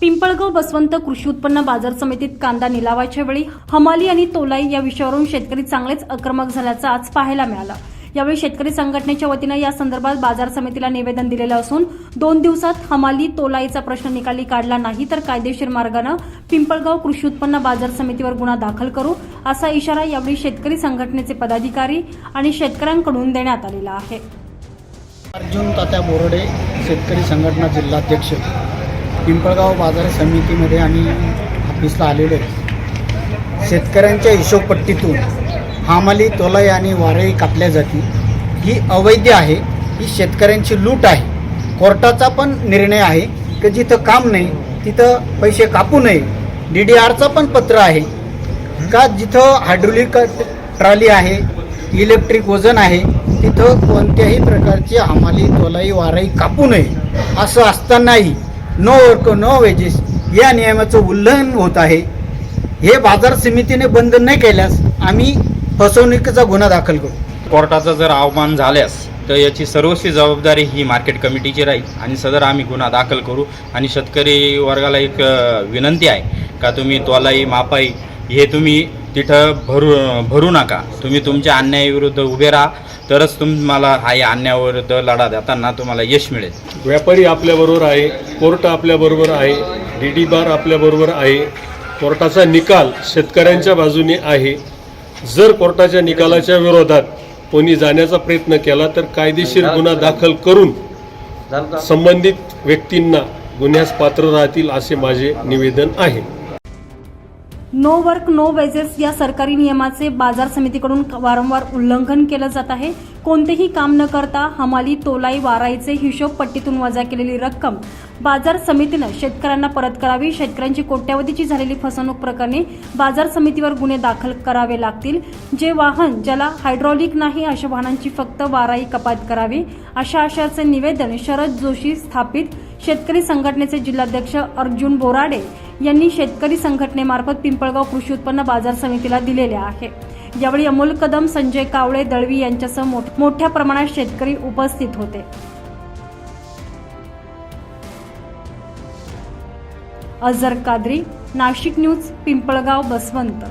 पिंपळगाव बसवंत कृषी उत्पन्न बाजार समितीत कांदा निलावाच्या वेळी हमाली आणि तोलाई या विषयावरून शेतकरी चांगलेच आक्रमक झाल्याचं आज पाहायला मिळालं. यावेळी शेतकरी संघटनेच्या वतीनं या संदर्भात बाजार समितीला निवेदन दिलेलं असून दोन दिवसात हमाली तोलाईचा प्रश्न निकाली काढला नाही तर कायदेशीर मार्गानं पिंपळगाव कृषी उत्पन्न बाजार समितीवर गुन्हा दाखल करू असा इशारा यावेळी शेतकरी संघटनेचे पदाधिकारी आणि शेतकऱ्यांकडून देण्यात आलेला आहे. अर्जुन तात्या बोरडे शेतकरी संघटना जिल्हाध्यक्ष. पिंपळगाव बाजार समितीमध्ये आम्ही ऑफिसला आलेलो आहे. शेतकऱ्यांच्या हिशोबपट्टीतून हामाली तोलाई आणि वारई कापल्या जाती. ही अवैध आहे ही शेतकऱ्यांची लूट आहे. कोर्टाचा पण निर्णय आहे की जिथं काम नाही तिथं पैसे कापू नये. डी डी आरचा पण पत्र आहे का जिथं हायड्रोलिक ट्रॉली आहे इलेक्ट्रिक वजन आहे तिथं कोणत्याही प्रकारची हमाली तोलाई वाराई कापू नये असं असतानाही नो वर्क नो वेजेस या नियमाचं उल्लंघन होत आहे हे बाजार समितीने बंद नाही केल्यास आम्ही फसवणुकीचा गुन्हा दाखल करू. कोर्टाचा जर अवमान झाल्यास तर याची सर्वस्वी जबाबदारी ही मार्केट कमिटीची राहील आणि सदर आम्ही गुन्हा दाखल करू. आणि शेतकरी वर्गाला एक विनंती आहे का तुम्ही तोलाई मापाई हे तुम्ही तिथं भरू भरू नका. तुम्ही तुमच्या अन्यायाविरुद्ध उभे राहा तरच तुम्हाला हा या अन्यायाविरुद्ध लढा देताना तुम्हाला यश मिळेल. व्यापारी आपल्याबरोबर आहे. कोर्ट आपल्याबरोबर आहे डी डी बार आपल्याबरोबर आहे. कोर्टाचा निकाल शेतकऱ्यांच्या बाजूने आहे. जर कोर्टाच्या निकालाच्या विरोधात कोणी जाण्याचा प्रयत्न केला तर कायदेशीर गुन्हा दाखल करून संबंधित व्यक्तींना गुन्ह्यास पात्र राहतील असे माझे निवेदन आहे. नो वर्क नो वेजेस या सरकारी नियमाचे बाजार समितीकडून वारंवार उल्लंघन केलं जात आहे. कोणतेही काम न करता हमाली तोलाई वाराईचे हिशोब पट्टीतून वजा केलेली रक्कम बाजार समितीनं शेतकऱ्यांना परत करावी शेतकऱ्यांची कोट्यावधीची झालेली फसवणूक प्रकरणी बाजार समितीवर गुन्हे दाखल करावे लागतील. जे वाहन ज्याला हायड्रॉलिक नाही अशा वाहनांची फक्त वाराई कपात करावी अशा आशयाचे निवेदन शरद जोशी स्थापित. शेतकरी संघटनेचे जिल्हाध्यक्ष अर्जुन बोराडे यांनी शेतकरी संघटनेमार्फत पिंपळगाव कृषी उत्पन्न बाजार समितीला दिलेले आहे. यावेळी अमोल कदम संजय कावळे दळवी यांच्यासह मोठ्या प्रमाणात शेतकरी उपस्थित होते. अझर कादरी नाशिक न्यूज पिंपळगाव बसवंत.